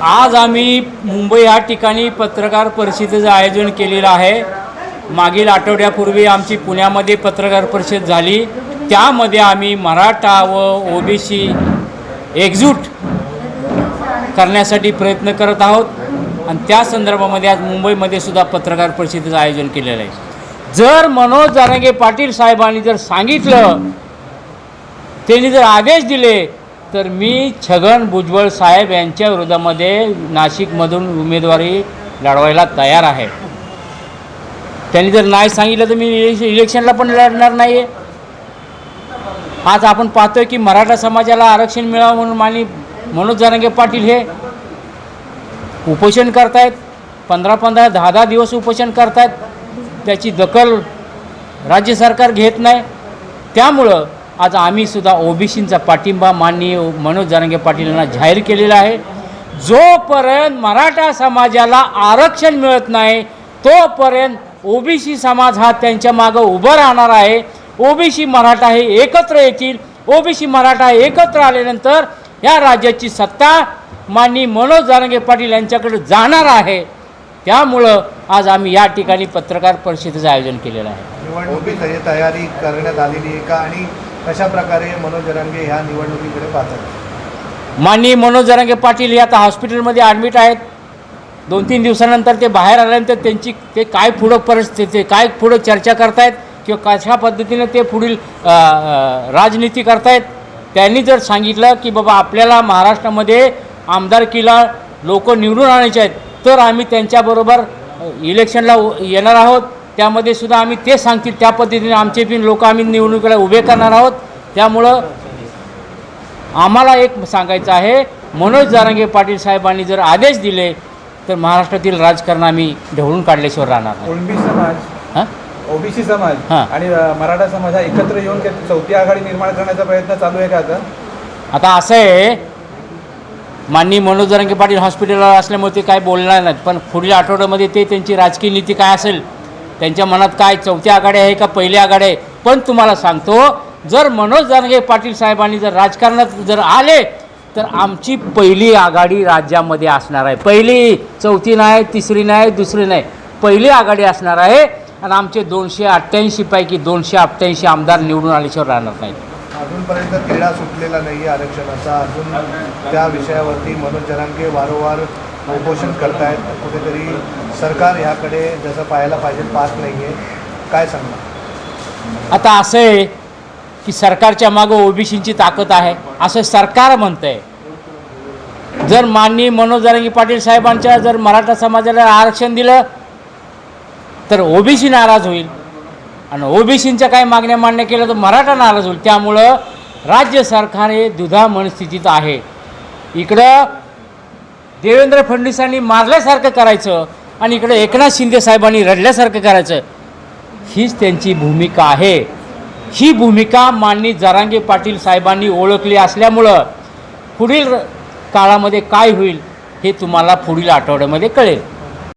आज आम्ही मुंबई या ठिकाणी पत्रकार परिषदेचं आयोजन केलेलं आहे. मागील आठवड्यापूर्वी आमची पुण्यामध्ये पत्रकार परिषद झाली. त्यामध्ये आम्ही मराठा व ओबीसी एकजूट करण्यासाठी प्रयत्न करत आहोत. आणि त्या संदर्भामध्ये आज मुंबईमध्ये सुद्धा पत्रकार परिषदेचं आयोजन केलेलं आहे. जर मनोज जारंगे पाटील साहेबांनी जर सांगितलं त्यांनी जर आदेश दिले तर मी छगन भुजबळ साहेब यांच्या विरोधामध्ये नाशिकमधून उमेदवारी लढवायला तयार आहे. त्यांनी जर नाही सांगितलं तर मी इलेक्शनला पण लढणार नाही आहे आज आपण पाहतोय की मराठा समाजाला आरक्षण मिळावं म्हणून मानी मनोज जरांगे पाटील हे उपोषण करतायत. पंधरा पंधरा दहा दहा दिवस उपोषण करतायत. त्याची दखल राज्य सरकार घेत नाही. त्यामुळं आज आम्हीसुद्धा ओबीसींचा पाठिंबा माननीय मनोज जारंगे पाटील यांना जाहीर केलेला आहे. जोपर्यंत मराठा समाजाला आरक्षण मिळत नाही तोपर्यंत ओबीसी समाज हा त्यांच्या मागं उभं राहणार आहे. ओबीसी मराठा हे एकत्र येतील. ओबीसी मराठा हे एकत्र आल्यानंतर या राज्याची सत्ता माननीय मनोज जारंगे पाटील यांच्याकडे जाणार आहे. त्यामुळं आज आम्ही या ठिकाणी पत्रकार परिषदेचं आयोजन केलेलं आहे. निवडणुकीची तयारी करण्यात आलेली आहे का? आणि कशा प्रकारे मनोज जरांगे ह्या निवडणुकीकडे पाहतात? माननीय मनोज जरांगे पाटील हे आता हॉस्पिटलमध्ये ॲडमिट आहेत. दोन तीन दिवसानंतर ते बाहेर आल्यानंतर त्यांची ते काय पुढं परिस्थिती काय पुढं चर्चा करतायत किंवा कशा पद्धतीनं ते पुढील राजनीती करतायत त्यांनी जर सांगितलं की बाबा आपल्याला महाराष्ट्रामध्ये आमदारकीला लोक निवडून आणायचे आहेत तर आम्ही त्यांच्याबरोबर इलेक्शनला येणार आहोत. त्यामध्ये सुद्धा आम्ही ते सांगतील त्या पद्धतीने आमचे बिन लोक आम्ही निवडणुकीला उभे करणार आहोत. त्यामुळं आम्हाला एक सांगायचं आहे मनोज जारंगे पाटील साहेबांनी जर आदेश दिले तर महाराष्ट्रातील राजकारण आम्ही ढवळून काढल्याशिवाय राहणार कुणबी समाज. हां? ओबीसी समाज हां. आणि मराठा समाज हा एकत्र येऊन चौथी आघाडी निर्माण करण्याचा प्रयत्न चालू आहे का आता? आता असं आहे माननीय मनोज जरांगे पाटील हॉस्पिटलला असल्यामुळे ते काय बोलणार नाहीत पण पुढील आठवड्यामध्ये ते त्यांची राजकीय नीती काय असेल त्यांच्या मनात काय चौथी आघाडी आहे का पहिली आघाडी आहे? पण तुम्हाला सांगतो जर मनोज जानगे पाटील साहेबांनी जर राजकारणात जर आले तर आमची पहिली आघाडी राज्यामध्ये असणार आहे. पहिली चौथी नाही तिसरी नाही दुसरी नाही. पहिली आघाडी असणार आहे आणि आमचे दोनशे अठ्ठ्याऐंशीपैकी दोनशे अठ्ठ्याऐंशी आमदार निवडून आल्याशिवाय राहणार नाहीत. अजूनपर्यंत तिढा सुटलेला नाही आरक्षणाचा. अजून त्या विषयावरती मनोज जरांगे वारंवार उपोषण करतायत कुठेतरी सरकार ह्याकडे जसं पाहायला पाहिजे पाहत नाही आहे काय सांगणार? आता असं आहे की सरकारच्या मागं ओबीसींची ताकद आहे असं सरकार म्हणतंय. जर माननीय मनोज जरांगी पाटील साहेबांच्या जर मराठा समाजाला आरक्षण दिलं तर ओबीसी नाराज होईल. आणि ओबीसींच्या काही मागण्या मान्य केल्या तर मराठा नाराज होईल. त्यामुळं राज्य सरकार हे दुधा मनस्थितीत आहे. इकडं देवेंद्र फडणवीसांनी मारल्यासारखं करायचं आणि इकडे एकनाथ शिंदे साहेबांनी रडल्यासारखं करायचं हीच त्यांची भूमिका आहे. ही भूमिका माननीय जरांगे पाटील साहेबांनी ओळखली असल्यामुळं पुढील काळामध्ये काय होईल हे तुम्हाला पुढील आठवड्यामध्ये कळेल.